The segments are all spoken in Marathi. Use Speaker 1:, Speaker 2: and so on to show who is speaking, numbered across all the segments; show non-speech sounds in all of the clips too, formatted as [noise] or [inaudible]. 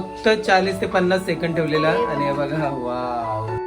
Speaker 1: फक्त चाळीस ते पन्नास सेकंड ठेवलेला आणि बघा वा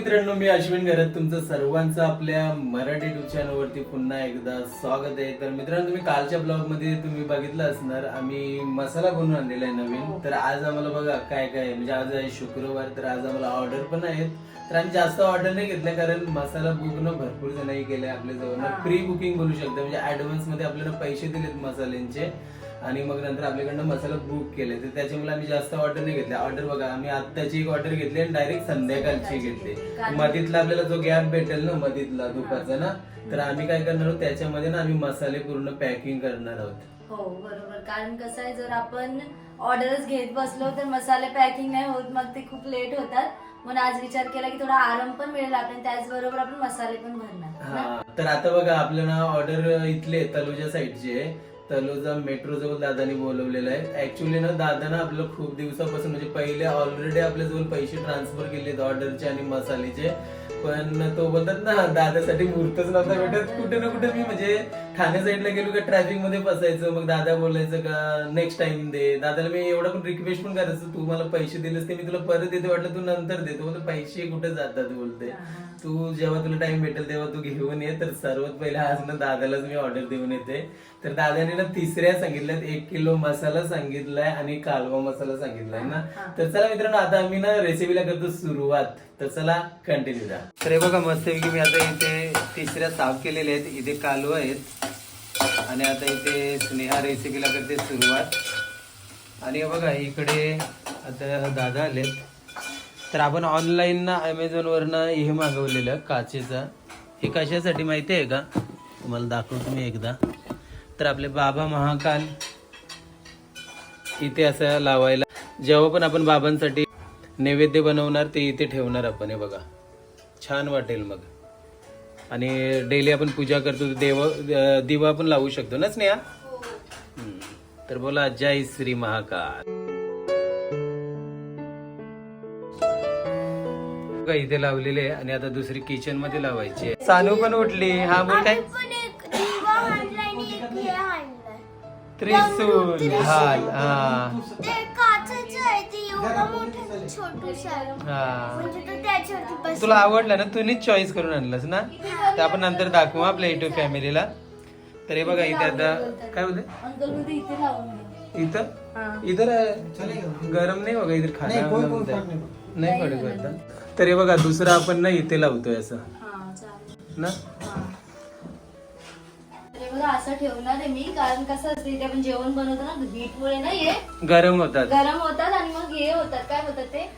Speaker 1: मित्रांनो मी अश्विन घरत तुमचं सर्वांचं आपल्या मराठी युट्यूब चॅनल वरती पुन्हा एकदा स्वागत आहे. तर मित्रांनो तुम्ही कालच्या ब्लॉगमध्ये तुम्ही बघितलं असणार आम्ही मसाला बनवून आणलेला आहे नवीन. तर आज आम्हाला बघा काय काय. म्हणजे आज आहे शुक्रवार तर आज आम्हाला ऑर्डर पण आहेत. तर आम्ही जास्त ऑर्डर नाही घेतल्या कारण मसाला बुक न भरपूर जणांनी केले आपल्या जवळ प्री बुकिंग बोलू शकता. म्हणजे ऍडव्हान्समध्ये आपल्याला पैसे दिलेत मसाल्यांचे. आणि मग नंतर आपल्याकडनं मसाला बुक केले. तर त्याच्यामुळे आम्ही जास्त ऑर्डर नाही घेतले ऑर्डर बघा आम्ही आत्ताची एक ऑर्डर घेतली आणि डायरेक्ट संध्याकाळची घेतली. मधीतला आपल्याला जो गॅप भेटेल ना मधीतला दुपारचा ना तर आम्ही काय करणार आहोत त्याच्यामध्ये ना आम्ही मसाले पूर्ण पॅकिंग करणार आहोत.
Speaker 2: हो बरोबर. कारण कसं आहे जर आपण ऑर्डरच घेत बसलो तर मसाले पॅकिंग नाही होत. मग ते खूप लेट होतात. म्हणून आज विचार केला की थोडा आराम पण मिळेल आपण त्याचबरोबर आपण मसाले पण भरणार ना?
Speaker 1: हा. तर आता बघा आपल्याला ऑर्डर इथले तलुजा साईडचे तलोजा मेट्रो जवळ दादानी बोलवलेलं आहे. ऍक्च्युली ना दादानं आपलं खूप दिवसापासून म्हणजे पहिले ऑलरेडी आपल्या जवळ पैसे ट्रान्सफर केलेत ऑर्डरचे आणि मसालेचे पण तो बोलतात ना दादासाठी मुहूर्तच नव्हता भेटत. कुठे ना कुठे मी म्हणजे ठाणे साईडला गेलो का ट्रॅफिकमध्ये फसायचं मग दादा बोलायचं का नेक्स्ट टाइम दे. दादाला मी एवढा पण रिक्वेस्ट पण करायचं तू मला पैसे दिलेस ते मी तुला परत देते वाटलं तू नंतर देतो. बोलतो पैसे कुठे जातात? बोलते. तू जेव्हा तुला टाइम भेटेल तेव्हा तू घेऊन ये तर सर्वात पहिले आज ना दादालाच मी ऑर्डर देऊन येते. तर दादाने ना तिसऱ्या सांगितल्यात एक किलो मसाला सांगितलाय आणि कालवा मसाला सांगितलाय ना. तर चला मित्रांनो आता आम्ही ना रेसिपीला करतो सुरुवात. तर चला कंटिन्यू द्या तर हे बघा मस्तपैकी मी आता इथे तिसऱ्या साफ केलेल्या आहेत इथे कालवा आहेत. आणि आता इथे स्नेहा रेसिपीला करते सुरुवात. आणि बघा इकडे आता दादा आलेत. तर आपण ऑनलाईन ना अमेझॉनवरनं हे मागवलेलं काचेचा. हे कशासाठी माहिती आहे का? तुम्हाला दाखवतो मी एकदा. तर आपले बाबा महाकाल इथे असं लावायला जेव्हा पण आपण बाबांसाठी नैवेद्य बनवणार ते इथे ठेवणार आपण हे बघा. छान वाटेल मग. आणि डेली आपण पूजा करतो देव दिवा पण लावू शकतो ना स्नेहा. तर बोला जय श्री महाकाल. इथे लावलेले आहे आणि आता दुसरी किचनमध्ये लावायची सानू पण उठली. हा बोल काय?
Speaker 3: हे
Speaker 1: त्रिशूल. हाल हा. तुला आवडला ना तुम्हीच चॉईस करून आणलंस ना? तर आपण नंतर दाखवू आपल्या युट्यूब फॅमिलीला तर हे बघा इथे आता काय बोलते
Speaker 2: इथे लावून दे.
Speaker 1: इथं?
Speaker 2: हा.
Speaker 1: इधर गरम नाही बघा इधर खाना नाही पडत आता तर हे बघा दुसरं आपण ना इथे लावतोय असं.
Speaker 2: हा
Speaker 1: ना?
Speaker 2: असं ठेवणार आहे मी कारण कसं असतं इथे आपण जेवण बनवतो ना हीटमुळे ना हे
Speaker 1: गरम होतात.
Speaker 2: गरम होतात आणि मग हे होतात. काय होतात ते?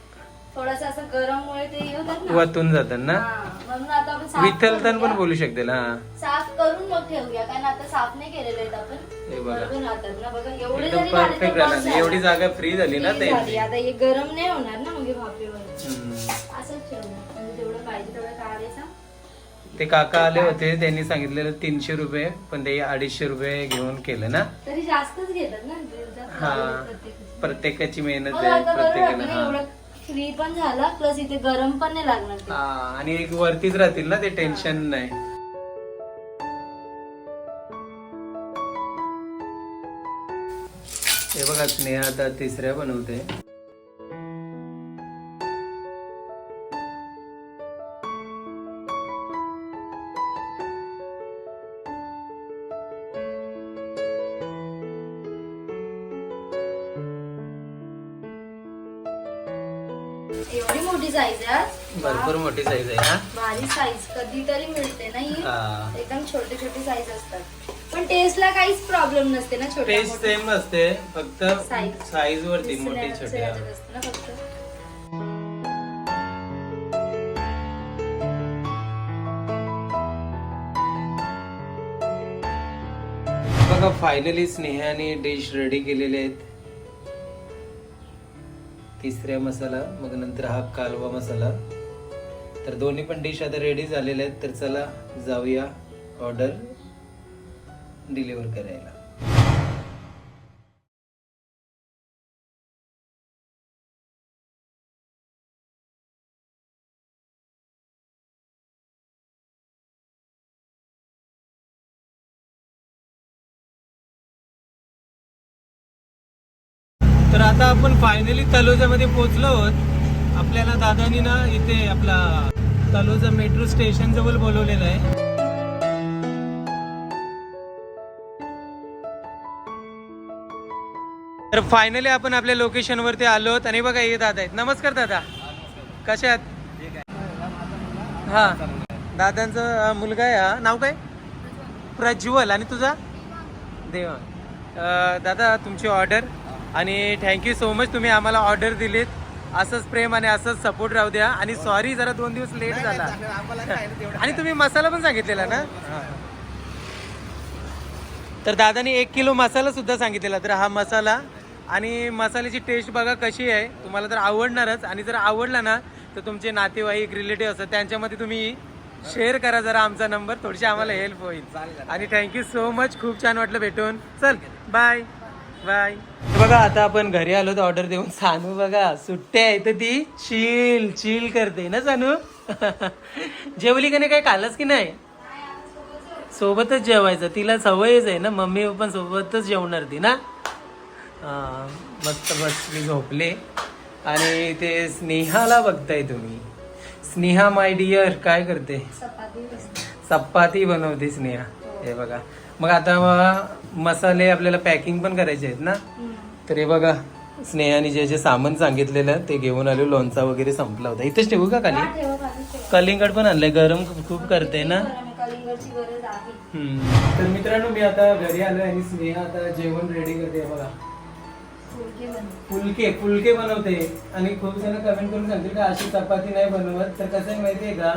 Speaker 2: थोडस असं गरममुळे ते हे होतात ना
Speaker 1: वतून जातात ना
Speaker 2: हा, म्हणून आता आपण साफ
Speaker 1: विठ्ठलतन
Speaker 2: करून
Speaker 1: पण. बोलू शकते ना हा
Speaker 2: साफ करून मग ठेवूया कारण आता साफ नाही केलेले आहेत आपण
Speaker 1: हे बघा.
Speaker 2: बरोबर राहतात ना बघा एवढे
Speaker 1: एकदम
Speaker 2: जरी झाले तर
Speaker 1: परफेक्ट
Speaker 2: बस
Speaker 1: राहणार
Speaker 2: झालं.
Speaker 1: एवढी जागा फ्री झाली ना
Speaker 2: फ्री
Speaker 1: ते
Speaker 2: झाली. आता हे गरम नाही होणार ना मग हे भापेवर
Speaker 1: हम्म.
Speaker 2: असंच ठेवणार म्हणजे जेवढं पाहिजे तेवढं काढायचं
Speaker 1: ते काका आले होते त्यांनी सांगितलेलं तीनशे रुपये पण ते अडीचशे रुपये घेऊन केलं ना
Speaker 2: तरी जास्तच घेतात ना जास्त
Speaker 1: हा
Speaker 2: प्रत्येकाचे.
Speaker 1: मेहनत
Speaker 2: मग
Speaker 1: आहे हा
Speaker 2: एवढं फ्री पण झाला प्लस इथे गरम पण नाही लागणार ते.
Speaker 1: हा आणि एक वरतीच राहतील ना ते टेन्शन नाही. हे बघा स्नेहा आता तिसऱ्या बनवते भरपूर मोठी साईज आहे ना?
Speaker 2: भारी साईज कधीतरी मिळते ना ही.
Speaker 1: हा
Speaker 2: एकदम छोटे छोटे साईज असतात. पण टेस्टला काहीच प्रॉब्लेम नसते ना छोट्या
Speaker 1: टेस्ट सेम असते फक्त
Speaker 2: Size.
Speaker 1: साईज वरती मोठी छोटी हा.
Speaker 2: असतं ना फक्त.
Speaker 1: बघा फायनली स्नेहाने डिश रेडी केलेले आहेत. तिसऱ्या मसाला मग नंतर हा कालवा मसाला. तर दोन्ही पण डिश आता रेडी झालेल्या आहेत तर चला जाऊया ऑर्डर डिलिव्हर करायला. आता आपण फायनली तलोजामध्ये पोहोचलो आहोत. आपल्याला दादानी ना इथे आपला तलोजा मेट्रो स्टेशन जवळ बोलवलेलं आहे. तर फायनली आपण आपल्या लोकेशन वरती आलो आहोत. आणि बघा हे दादा आहेत. नमस्कार दादा. कसे आहात? हा. दादांचा मुलगा आहे हा. नाव काय? प्रज्वल. आणि तुझा? देवा. दादा तुमची ऑर्डर आणि थँक्यू सो मच तुम्ही आम्हाला ऑर्डर दिलीत. असंच प्रेम आणि असंच सपोर्ट राहू द्या. आणि सॉरी जरा दोन दिवस लेट झाला. आणि तुम्ही मसाला पण सांगितलेला ना? तर दादानी एक किलो मसाला सुद्धा सांगितलेला. तर हा मसाला आणि मसाल्याची टेस्ट बघा कशी आहे. तुम्हाला तर आवडणारच आणि जर आवडला ना तर तुमचे नातेवाईक रिलेटिव्ह असतात त्यांच्यामध्ये तुम्ही शेअर करा जरा आमचा नंबर थोडीशी आम्हाला हेल्प होईल. आणि थँक्यू सो मच खूप छान वाटलं भेटून. चल बाय बाय. बघा आता आपण घरी आलो तर ऑर्डर देऊन सानू बघा सुट्ट्या आहे तर ती. चिल चिल करते ना सानू? [laughs] जेवली का नाही काय खाल्लंच की नाही? सोबतच जेवायचं. तिला सवयच आहे ना मम्मी पण सोबतच जेवणार ती ना? हा, मस्त बसली झोपले. आणि ते स्नेहाला बघताय तुम्ही. स्नेहा माय डिअर काय करते.
Speaker 2: चपाती
Speaker 1: बनवते स्नेहा. हे बघा. मग आता मसाले आपल्याला पॅकिंग पण करायचे आहेत ना. तर हे बघा स्नेहाने जे जे सामान सांगितलेलं ते घेऊन आलो लोणचा वगैरे संपला होता. इथेच ठेवू का
Speaker 2: हा,
Speaker 1: खाली. कलिंगड पण आणलंय गरम खूप- करते ना. तर मित्रांनो मी आता घरी आलोय आणि स्नेहा आता जेवण रेडी करते बघा.
Speaker 2: फुलके
Speaker 1: फुलके फुलके बनवते. आणि खूप जण कमेंट करून सांगतील का अशी चपाती नाही बनवत. तर कसं आहे माहितीये का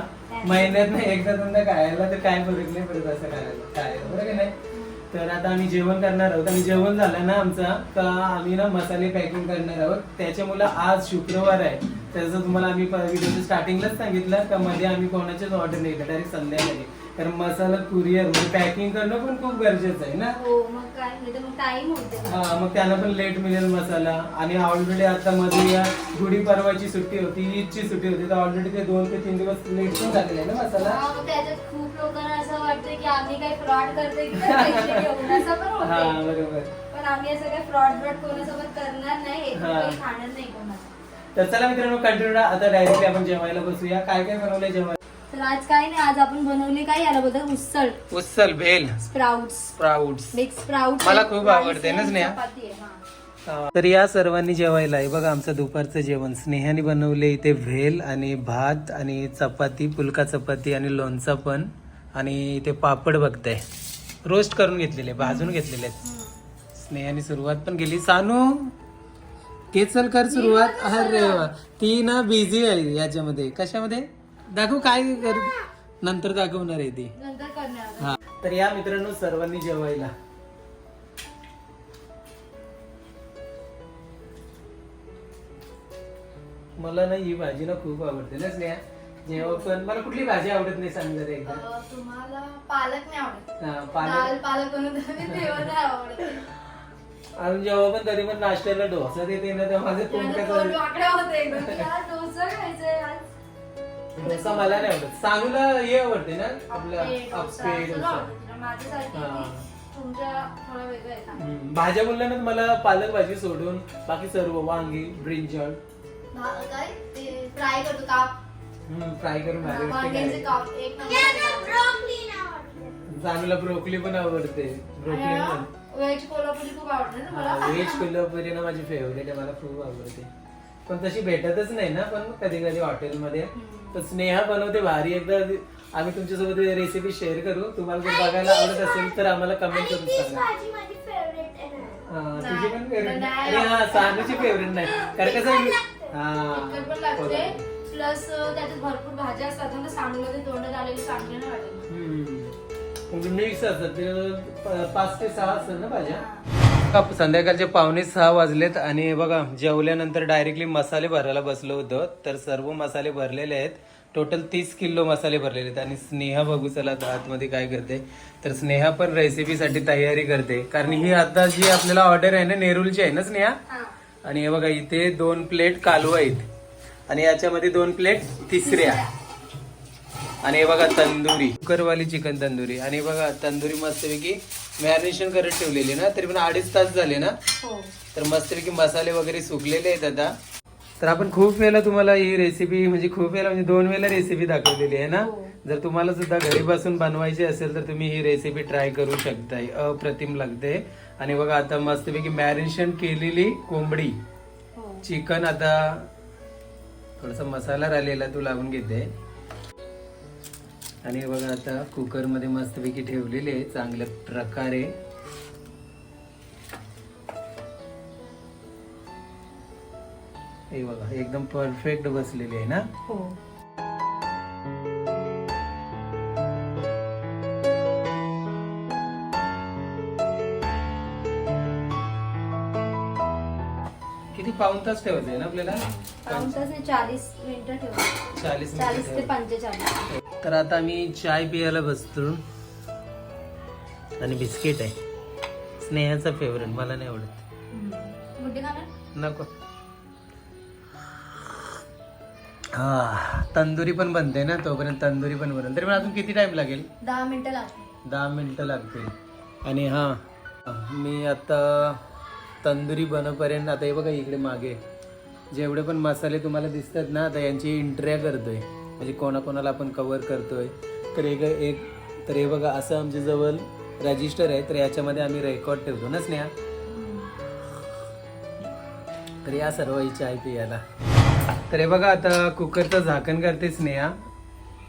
Speaker 1: महिन्यात नाही एकदा दोनदा खायला तर काय फरक नाही पडत असं खायला खायला बरं की नाही? तर आता आम्ही जेवण करणार आहोत. आणि जेवण झालं ना आमचा का आम्ही ना मसाले पॅकिंग करणार आहोत. त्याच्यामुळे आज शुक्रवार आहे. त्याचं तुम्हाला आम्ही व्हिडिओच्या स्टार्टिंगलाच सांगितलं का मध्ये आम्ही कोणाचेच ऑर्डर नाही डायरेक्ट संध्याकाळी. कारण मसाला कुरिअर म्हणजे पॅकिंग करणं पण खूप गरजेचं आहे ना?
Speaker 2: हो मग काय? नाही तर मग टाइम होते.
Speaker 1: हा मग त्यांना पण लेट मिळेल मसाला. आणि ऑलरेडी आता मध्ये या गुढी परवाची सुट्टी होती ईदची सुट्टी होती तर ऑलरेडी ते दोन ते तीन दिवस लेट पण झालेले आहे ना मसाला?
Speaker 2: हा, मग त्याच्यात खूप लोकांना असं वाटतं की आम्ही काही फ्रॉड करतोय की काय? पैसे घेऊन असं पण
Speaker 1: हा
Speaker 2: होते
Speaker 1: बरोबर.
Speaker 2: पण आम्ही असं काही फ्रॉड फ्रॉड कोणासोबत करणार नाही
Speaker 1: हा.
Speaker 2: खाणार नाही
Speaker 1: तर चला मित्रांनो कंटिन्यू आता डायरेक्टली आपण जेवायला बसूया. काय काय बनवलंय जेवायला?
Speaker 2: तर आज काय नाही आज आपण बनवली काय याला बोलतात उसळ
Speaker 1: उसल भेल.
Speaker 2: स्प्राउट्स.
Speaker 1: स्प्राउट्स.
Speaker 2: मिक्स स्प्राउट
Speaker 1: मला खूप आवडते ना स्नेहा? तर या सर्वांनी जेवायला आहे. बघा आमचं दुपारचं जेवण. स्नेहाने बनवले इथे भेल आणि भात आणि चपाती पुलका चपाती आणि लोणचा पण. आणि इथे पापड बघताय. रोस्ट करून घेतलेले भाजून घेतलेले आहेत. स्नेहाने सुरुवात पण केली. सानू केचल कर सुरुवात अरे वा. ती ना बिझी आहे याच्यामध्ये. कशामध्ये? दाखव काय कर नंतर दाखवणार आहे ती.
Speaker 2: नंतर करणार
Speaker 1: हा. तर या मित्रांनो सर्वांनी जेवायला. मला ना ही भाजी ना खूप आवडते ना स्नेहा. जेव्हा पण मला कुठली भाजी आवडत नाही सांग जरा एकदा.
Speaker 2: अं, तुम्हाला पालक नाही आवडत.
Speaker 1: हा,
Speaker 2: दाल
Speaker 1: पालक
Speaker 2: पालक बनवून तेव्हा नाही आवडत.
Speaker 1: आणि जेव्हा पण कधी पण नाश्त्याला डोसा देते ना तेव्हा माझं तोंड
Speaker 2: त्यानंतर तोंड
Speaker 1: कसं
Speaker 2: वाकडं होतं एकदम. यार, डोसा खायचंय आज.
Speaker 1: डोसा मला नाही आवडत सांगूला हे आवडते ना आपलं
Speaker 2: डोसा,
Speaker 1: हा.
Speaker 2: ना.
Speaker 1: हम्म. भाज्या बोलल्या ना तर मला पालक भाजी सोडून बाकी सर्व वांगी ब्रिंजल
Speaker 2: भा- काय ते फ्राय करतो काप
Speaker 1: फ्राय करून भारी
Speaker 2: वांग्याचे
Speaker 1: वाटते
Speaker 2: काप एक नंबर
Speaker 3: त्यांना
Speaker 2: आहे.
Speaker 3: ब्रोकली.
Speaker 1: चांगला पण आवडते ब्रोकली
Speaker 2: व्हेज कोल्हापुरी खूप आवडते ना मला
Speaker 1: व्हेज [laughs] कोल्हापुरी ना माझी फेवरेट आहे मला खूप आवडते पण तशी भेटतच नाही ना पण कधी कधी हॉटेलमध्ये. पण स्नेहा बनवते भारी. एकदा आम्ही तुमच्यासोबत रेसिपी शेअर करू. तुम्हाला जर बघायला आवडत असेल तर आम्हाला कमेंट करून सांगा.
Speaker 3: भाजी माझी फेवरेट आहे ना.
Speaker 1: हा, तुझी पण फेवरेट
Speaker 2: नाही.
Speaker 1: हा सानूची फेवरेट नाही. कारण कसं आहे-
Speaker 2: तिखट पण
Speaker 1: हा
Speaker 2: लागते प्लस त्याच्यात भरपूर भाज्या असतात ना सांगलं ते तोंडात आलेली चांगली नाही वाटत.
Speaker 1: मिक्स असतात. ते प- पाच ते सहा असतात ना भाज्या.
Speaker 2: हा.
Speaker 1: का संध्याकाळचे पावणे सहा वाजलेत आणि बघा जेवल्यानंतर डायरेक्टली मसाले भरायला बसलो होतो. तर सर्व मसाले भरलेले आहेत. टोटल तीस किलो मसाले भरलेले आहेत. आणि स्नेहा बघू चला आता आतमध्ये काय करते. तर स्नेहा पण रेसिपीसाठी तयारी करते. कारण ही आता जी आपल्याला ऑर्डर आहे ना नेरूलची आहे ना स्नेहा? आणि हे बघा इथे दोन प्लेट कालवा आहेत. आणि याच्यामध्ये दोन प्लेट तिसऱ्या. आणि हे बघा तंदुरी. कुकरवाली चिकन तंदुरी. आणि बघा तंदुरी मस्तपैकी मॅरिनेशन करत ठेवलेली ना तरी पण अडीच तास झाले ना?
Speaker 2: हो.
Speaker 1: तर मस्तपैकी मसाले वगैरे सुकलेले आहेत आता. तर आपण खूप वेळेला तुम्हाला ही रेसिपी म्हणजे खूप वेळेला म्हणजे दोन वेळेला रेसिपी दाखवलेली आहे ना?
Speaker 2: हो.
Speaker 1: जर तुम्हाला सुद्धा घरी बसून बनवायची असेल तर तुम्ही ही रेसिपी ट्राय करू शकताय. अप्रतिम लागते. आणि बघा आता मस्तपैकी मॅरिनेशन केलेली कोंबडी.
Speaker 2: हो.
Speaker 1: चिकन आता थोडासा मसाला राहिलेला तो लावून घेते. आणि हे बघा आता कुकरमध्ये मस्तपैकी ठेवलेले आहे चांगल्या प्रकारे. हे बघा एकदम परफेक्ट बसलेली आहे ना?
Speaker 2: हो.
Speaker 1: किती पाऊन तास ठेवायचं आहे ना आपल्याला?
Speaker 2: पाऊण तास नाही चाळीस मिनिटं ठेवू
Speaker 1: चाळीस
Speaker 2: चाळीस ते पंचेचाळीस.
Speaker 1: तर आता आम्ही चाय पियाला बसतो आणि बिस्किट आहे. स्नेहाचा फेवरेट मला नाही आवडत. नको. हा तंदुरी पण बनते ना तोपर्यंत तंदुरी पण बनल तरी पण अजून किती टाइम लागेल?
Speaker 2: दहा मिनिटं लागतील.
Speaker 1: दहा मिनिटं लागतील. आणि हा मी आता तंदुरी बनवपर्यंत आता हे बघा इकडे मागे. जेवढे पण मसाले तुम्हाला दिसतात ना आता यांची इंट्र्या करतोय. म्हणजे कोणाकोणाला आपण कव्हर करतोय. तर एक एक तर हे बघा असं आमच्या जवळ रजिस्टर आहे तर याच्यामध्ये आम्ही रेकॉर्ड ठेवतो ना स्नेहा? तर या सर्व ही चाय पियाला तर हे बघा आता कुकरचं झाकण करते स्नेहा.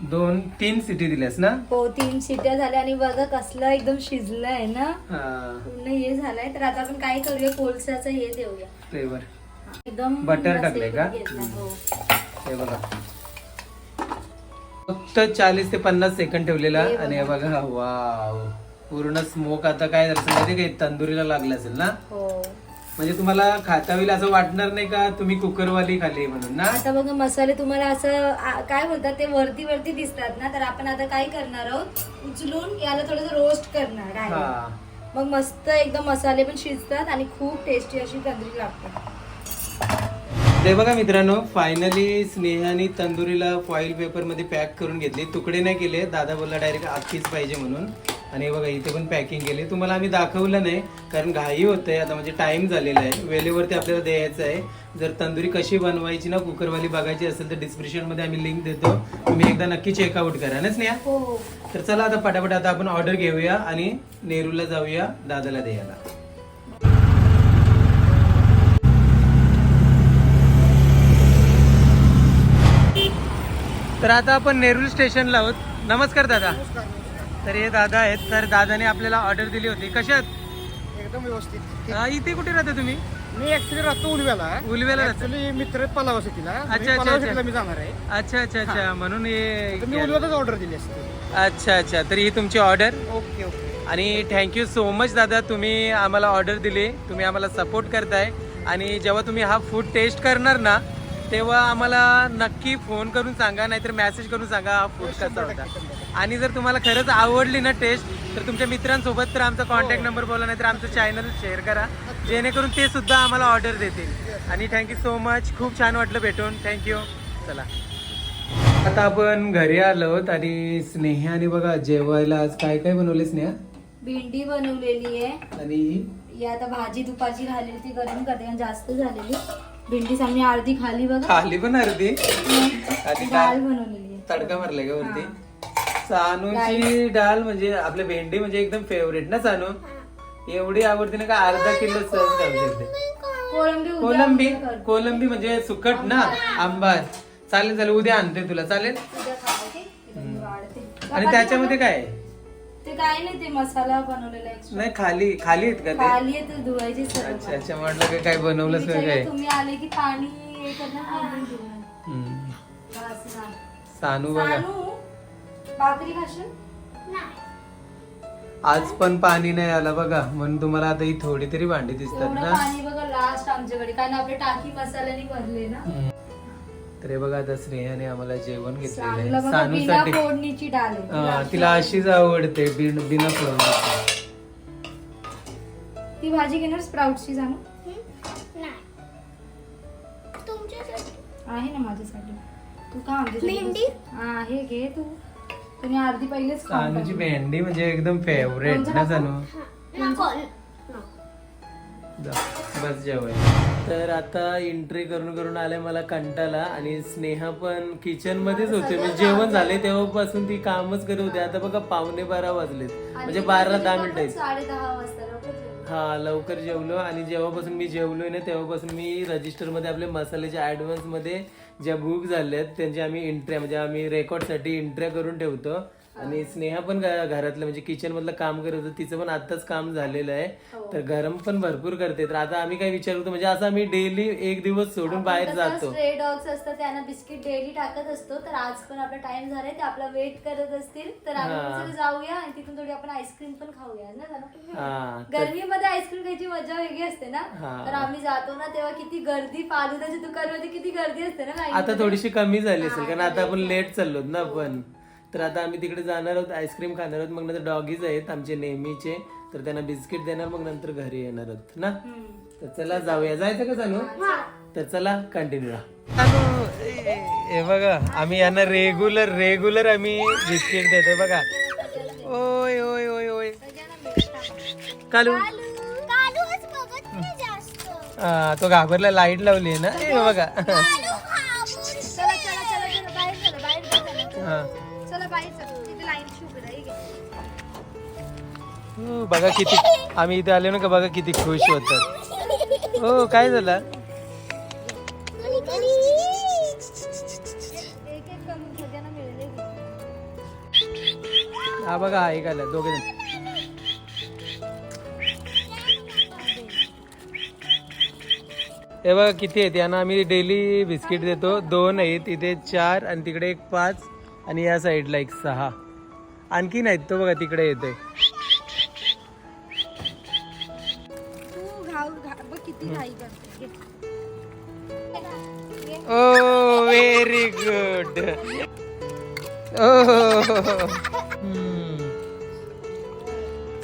Speaker 1: दोन तीन सिटी दिल्यास ना?
Speaker 2: हो तीन शिट्या झाल्या आणि बघा कसलं एकदम शिजलं आहे ना.
Speaker 1: हा.
Speaker 2: पूर्ण हे झालंय. तर आता आपण काय करूया? कोळसाचं हे देऊया.
Speaker 1: फ्लेवर
Speaker 2: एकदम
Speaker 1: बटर टाकलंय का?
Speaker 2: घेतला, हो.
Speaker 1: हे बघा. फक्त चाळीस ते पन्नास सेकंड ठेवलेला आणि हे बघा वाव. पूर्ण स्मोक आता काय झालं असेल माहिती का? तंदुरीला लागला असेल ना?
Speaker 2: हो.
Speaker 1: म्हणजे तुम्हाला खाता होईल असं वाटणार नाही का? तुम्ही कुकरवाली खाल्ली म्हणून ना?
Speaker 2: आता बघा मसाले तुम्हाला असं आ- काय बोलतात ते वरती वरती दिसतात ना? तर आपण आता काय करणार आहोत? उचलून याला थोडस रोस्ट करणार आहे.
Speaker 1: हा.
Speaker 2: मग मस्त एकदम मसाले पण शिजतात आणि खूप टेस्टी अशी तंदुरी लागतात.
Speaker 1: ते बघा मित्रांनो फायनली स्नेहाने तंदुरीला फॉईल पेपरमध्ये पॅक करून घेतली. तुकडे नाही केले. दादा बोलला डायरेक्ट आखीच पाहिजे म्हणून. आणि हे बघा इथे पण पॅकिंग केली. तुम्हाला आम्ही दाखवलं नाही कारण घाई होते. आता म्हणजे टाइम झालेला आहे. वेळेवरती आपल्याला द्यायचं आहे. जर तंदुरी कशी बनवायची ना कुकरवाली बघायची असेल तर डिस्क्रिप्शनमध्ये आम्ही लिंक देतो. तुम्ही एकदा नक्की चेकआउट करा ना स्नेहा?
Speaker 2: हो. हो
Speaker 1: तर चला आता पटापट आता आपण ऑर्डर घेऊया आणि नेरूरला जाऊया दादाला द्यायला. तर आता आपण नेरूळ स्टेशनला आहोत. नमस्कार दादा. तर हे दादा आहेत. तर दादाने आपल्याला ऑर्डर दिली होती. कशात
Speaker 4: एकदम व्यवस्थित.
Speaker 1: इथे कुठे राहता तुम्ही?
Speaker 4: मी ऍक्च्युली राहतो उलव्याला.
Speaker 1: उलव्याला राहता.
Speaker 4: ऍक्च्युली मित्र पलावा सिटीला.
Speaker 1: अच्छा, अच्छा,
Speaker 4: पलावा
Speaker 1: अच्छा.
Speaker 4: मी जाणार आहे.
Speaker 1: अच्छा अच्छा अच्छा. म्हणून
Speaker 4: तर मी
Speaker 1: हे
Speaker 4: उलव्यातच ऑर्डर दिली असते.
Speaker 1: अच्छा अच्छा. तर ही तुमची ऑर्डर
Speaker 4: ओके ओके.
Speaker 1: आणि थँक्यू सो मच दादा. तुम्ही आम्हाला ऑर्डर दिली. तुम्ही आम्हाला सपोर्ट करताय. आणि जेव्हा तुम्ही हा फूड टेस्ट करणार ना तेव्हा आम्हाला नक्की फोन करून सांगा नाहीतर मेसेज करून सांगा हा फूड कसा होता. आणि जर तुम्हाला खरंच आवडली ना टेस्ट तर तुमच्या मित्रांसोबत तर आमचा कॉन्टॅक्ट नंबर बोला नाहीतर आमचं चॅनल शेअर करा. जेणेकरून ते सुद्धा आम्हाला ऑर्डर देतील. आणि थँक्यू सो मच खूप छान वाटलं भेटून. थँक्यू चला. आता आपण घरी आलो आणि स्नेहाने बघा जेवायला आज काय काय बनवले स्नेहा?
Speaker 2: भेंडी बनवलेली आहे.
Speaker 1: आणि?
Speaker 2: ही आता भाजी दुपारची राहिलेली ती गरम करते जास्त झालेली. भेंडी आम्ही अर्धी खाली बघा.
Speaker 1: खाली पण अर्धी?
Speaker 2: डाळ बनवलेली आहे.
Speaker 1: तडका मारलाय का वरती? सानूची डाळ. म्हणजे आपल्या भेंडी म्हणजे एकदम फेवरेट ना सानू? एवढी आवडते ना का अर्धा किलो सहज खाऊ शकते.
Speaker 2: कोळंबी उद्या
Speaker 1: कोलंबी
Speaker 2: करते.
Speaker 1: कोलंबी म्हणजे सुकट ना? आंबार चालेल चालेल. उद्या आणते तुला. चालेल?
Speaker 2: उद्या खाते, एकदम वाढते.
Speaker 1: आणि त्याच्यामध्ये काय आहे?
Speaker 2: काय नाही ते मसाला बनवलेला extra.
Speaker 1: नाही खाली खाली आहेत का ते
Speaker 2: खाली आहे ते धुवायचे सर्व
Speaker 1: अच्छा अच्छा म्हटलं की काय बनवलंच
Speaker 2: मी
Speaker 1: काय
Speaker 2: विचारलं, तुम्ही आले की पाणी हे करणार ना, एकदम धुवून.
Speaker 1: हम्म.
Speaker 2: बस ना.
Speaker 1: सानू बघा
Speaker 2: सानू, भाकरी खाशील
Speaker 1: आज पण पाणी नाही आलं बघा म्हणून तुम्हाला आता ही थोडी तरी भांडी दिसतात
Speaker 2: एवढं
Speaker 1: ना
Speaker 2: पाणी बघा लास्ट आमच्याकडे कारण आपली टाकी मसाल्याने भरले ना
Speaker 1: हम्म. तर हे बघा आता स्नेहाने आम्हाला जेवण घेतलेलं आहे.
Speaker 2: बिना
Speaker 1: सानूसाठी.
Speaker 2: फोडणीची डाळ आहे.
Speaker 1: हा, तिला अशीच आवडते बिन- बिना फोडणीची.
Speaker 2: ती भाजी घेणार स्प्राउटची जाणू
Speaker 3: नाही. तुमच्यासाठी?
Speaker 2: आहे ना माझ्यासाठी. तू का
Speaker 3: भेंडी?
Speaker 2: हा हे घे तू. तुम्ही अर्धी पहिलेच खाऊन
Speaker 1: सानूची
Speaker 2: टाकली.
Speaker 1: भेंडी म्हणजे एकदम फेवरेट ना? सानू?
Speaker 3: नको
Speaker 1: जा, बस जेवाय तर आता एंट्री करून करून आले मला कंटाला आणि स्नेहा पण किचन मध्येच होते. म्हणजे जेवण झाले तेव्हापासून ती कामच करत होती. आता बघा पावणे बारा वाजलेत. म्हणजे बारा दहा मिनिटं आहेत. हा लवकर जेवलो आणि जेव्हापासून मी जेवलोय ना तेव्हापासून मी रजिस्टरमध्ये आपले मसाल्याच्या ऍडव्हान्समध्ये ज्या बुक झाल्यात त्यांच्या आम्ही एंट्र्या म्हणजे आम्ही रेकॉर्डसाठी एंट्र्या करून ठेवतो. आणि स्नेहा पण घ- घरातलं म्हणजे किचन मधलं काम करत होतं. तिचं पण आताच काम झालेलं आहे.
Speaker 2: हो.
Speaker 1: तर गरम पण भरपूर करते. तर आता आम्ही काय विचार करतो म्हणजे असं आम्ही डेली एक दिवस सोडून बाहेर जातो.
Speaker 2: स्ट्रे डॉग्स असतात त्यांना बिस्किट डेली टाकत असतो. तर आज पण आपला टाइम झालाय ते आपला वेट करत असतील. तर आम्ही
Speaker 1: हा.
Speaker 2: पण चला जाऊया आणि तिथून थोडी आपण आईस्क्रीम पण खाऊया ना जरा?
Speaker 1: हा तर-
Speaker 2: गरमीमध्ये आईस्क्रीम खायची मजा वेगळी असते ना?
Speaker 1: हा.
Speaker 2: तर आम्ही जातो ना तेव्हा किती गर्दी फालुदाच्या दुकानमध्ये किती गर्दी असते ना line
Speaker 1: आता
Speaker 2: मध्ये.
Speaker 1: थोडीशी कमी झाली असेल
Speaker 2: हा,
Speaker 1: कारण आता आपण लेट चाललो ना आपण तर आता आम्ही तिकडे जाणार आहोत आईस्क्रीम खाणार आहोत. मग नंतर डॉगीज आहेत आमचे नेहमीचे. तर त्यांना बिस्किट देणार मग नंतर घरी येणार आहोत ना. तर चला जाऊया. जायचं का चालू तर चला कंटिन्यू हे बघा आम्ही यांना रेग्युलर रेग्युलर आम्ही बिस्किट देतो बघा. ओय ओय ओय ओय. कालू?
Speaker 3: कालूच बघत नाही जास्त.
Speaker 1: हा, तो घाबरला लाइट लावली आहे ना? हे बघा.
Speaker 3: कालू
Speaker 1: बघा किती आम्ही इथे आलो ना का बघा किती खुश होतात. हो काय झालं? हा बघा हा एक आला दोघे जण. हे बघा किती आहेत? यांना आम्ही डेली बिस्किट देतो. दोन आहेत इथे चार आणि तिकडे एक पाच आणि या साईडला एक सहा. आणखीन आहेत तो बघा तिकडे येतोय. ओ व्हेरी गुड ओ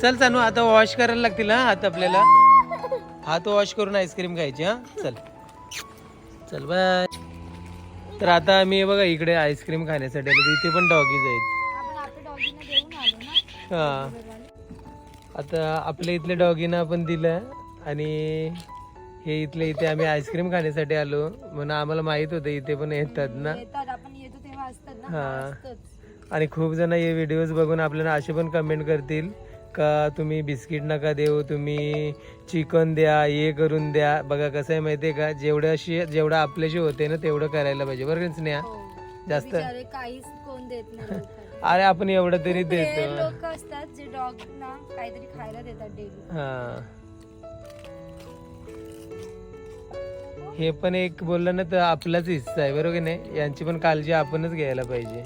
Speaker 1: चल चालू आता वॉश करायला लागतील हा हात आपल्याला. हात वॉश करून आईस्क्रीम खायची हा. चल. चल बाय तर आता आम्ही बघा इकडे आईस्क्रीम खाण्यासाठी आलो. इथे पण डॉगीज आहेत. हा. आता आपल्या इथल्या डॉगीना आपण दिलं आणि हे इथले इथे आम्ही आईस्क्रीम खाण्यासाठी आलो. म्हणून आम्हाला माहीत होतं इथे पण येतात ना.
Speaker 2: येतात आपण येतो तेव्हा असतात ना.
Speaker 1: हा.
Speaker 2: असतंच.
Speaker 1: आणि खूप जण हे व्हिडिओज बघून आपल्याला असे पण कमेंट करतील का तुम्ही बिस्किट नका देऊ तुम्ही चिकन द्या हे करून द्या. बघा कसं आहे माहितीये का? जेवढ्याशी जेवढं आपल्याशी होते ना तेवढं करायला पाहिजे. बरं का स्नेहा?
Speaker 2: हो.
Speaker 1: जास्त.
Speaker 2: बिचारे काहीच कोण देत नाही लोकांना.
Speaker 1: अरे आपण एवढं तरी देतो.
Speaker 2: लोक असतात जे डॉग ना काहीतरी खायला देतात डेली
Speaker 1: हा. हे पण एक बोललं ना तर आपलाच हिस्सा आहे बरोबर की नाही? यांची पण काळजी आपणच घ्यायला पाहिजे.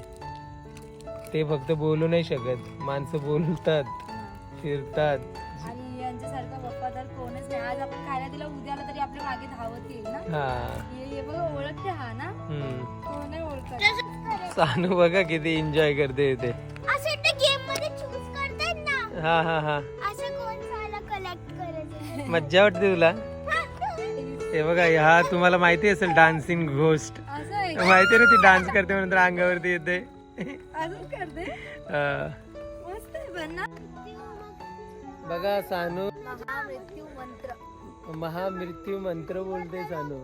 Speaker 1: ते फक्त बोलू नाही शकत. माणसं बोलतात फिरतात.
Speaker 2: आणि यांच्यासारखा वफादार कोणच नाही. आज आपण खायला दिला उद्याला तरी आपल्या मागे धावत येईल ना?
Speaker 1: हा.
Speaker 2: हे हे बघ ओळखते हा ना?
Speaker 1: हम्म.
Speaker 2: कोण नाही ओळखत.
Speaker 3: तसंच करायचं.
Speaker 1: सानू बघा किती एन्जॉय करते ते
Speaker 3: असं ते गेममध्ये चूज करतात ना?
Speaker 1: हा हा हा.
Speaker 3: असं कोण साला कलेक्ट करायचं
Speaker 1: मज्जा वाटते तुला? हे बघा हा तुम्हाला माहिती असेल डान्सिंग घोस्ट. माहिती आहे ना ती डान्स करते म्हणून अंगावरती येते. बघा सानू.
Speaker 2: महामृत्यू मंत्र.
Speaker 1: महामृत्यू मंत्र बोलते सानू.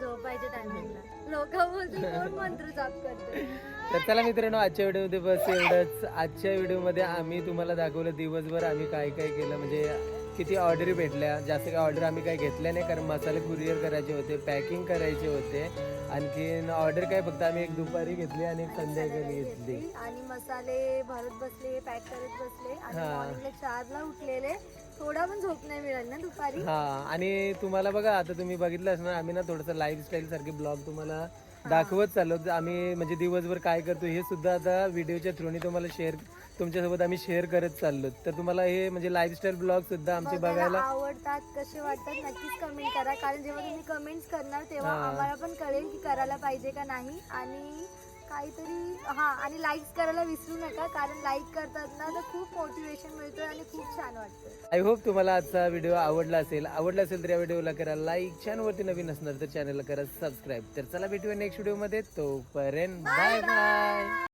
Speaker 2: झोपायच्या टायमिंगला. लोक बोलतील कोण मंत्र जाप करते?
Speaker 1: तर चला मित्रांनो आजच्या व्हिडिओमध्ये बस एवढंच. आजच्या व्हिडिओमध्ये आम्ही तुम्हाला दाखवलं दिवसभर आम्ही काय काय केलं म्हणजे किती ऑर्डरी भेटल्या जास्त काय ऑर्डर आम्ही काय घेतल्या नाही कारण मसाले कुरिअर करायचे होते पॅकिंग करायचे होते. आणखीन ऑर्डर काय फक्त आम्ही एक दुपारी घेतली आणि एक संध्याकाळी घेतली.
Speaker 2: आणि मसाले भरत बसले पॅक करत बसले आणि चारला उठलेले. थोडा पण झोप नाही मिळाली ना दुपारी.
Speaker 1: हा आणि तुम्हाला बघा आता तुम्ही बघितलं असणार आम्ही ना थोडंसं लाईफस्टाईल सारखे ब्लॉग तुम्हाला दाखवत चाललो. आम्ही म्हणजे दिवसभर काय करतो हे सुद्धा आता व्हिडिओच्या थ्रूने तुम्हाला शेअर तुमच्यासोबत आम्ही शेअर करत चाललो. तर तुम्हाला हे म्हणजे लाईफस्टाईल ब्लॉग सुद्धा आमचे
Speaker 2: बघायला आवडतात कसे वाटतात नक्कीच कमेंट करा. कारण जेव्हा तुम्ही कमेंट्स करणार तेव्हा. आम्हाला पण कळेल की करायला पाहिजे का नाही. आणि काहीतरी हा आणि लाईक्स करायला विसरू नका कारण लाईक करतात ना तर खूप मोटिवेशन मिळतं आणि खूप छान वाटतं
Speaker 1: आय होप तुम्हाला आजचा व्हिडिओ आवडला असेल. आवडला असेल तर या व्हिडिओला करा लाईक चॅनलवरती नवीन असणार तर चॅनलला करा सबस्क्राईब तर चला भेटूया नेक्स्ट व्हिडिओमध्ये तोपर्यंत बाय बाय